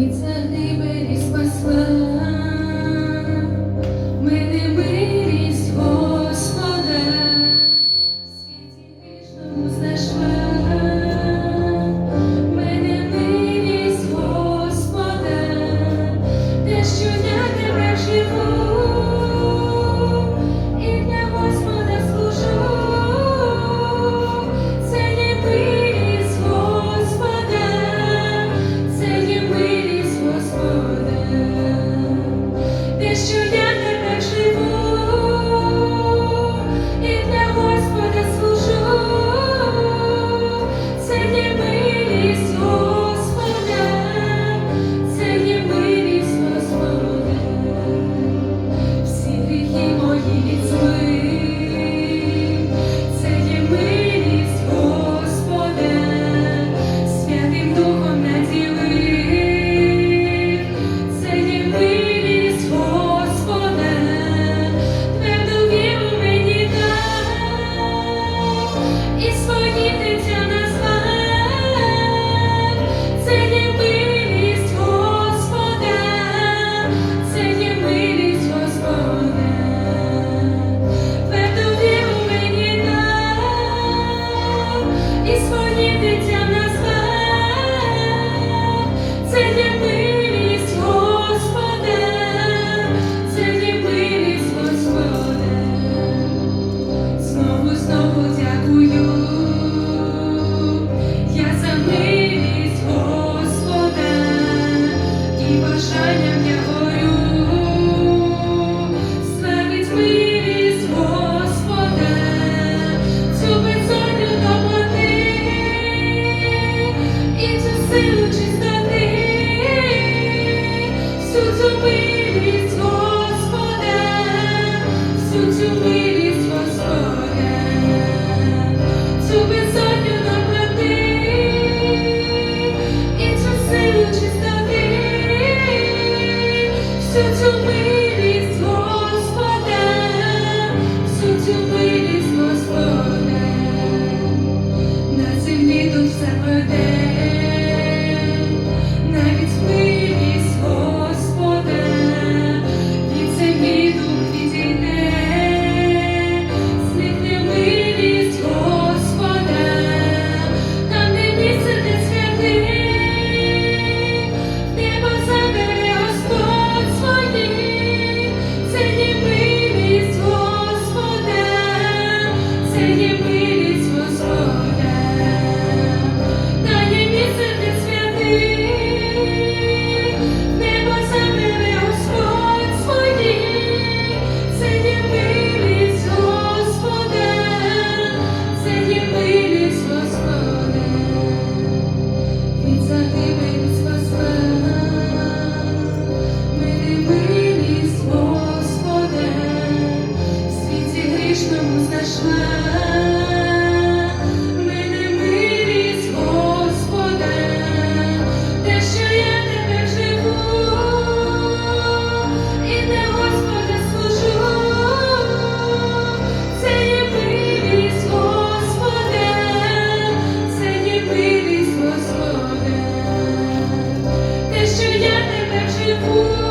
від загибелі спасла. свої Що я тебе живу,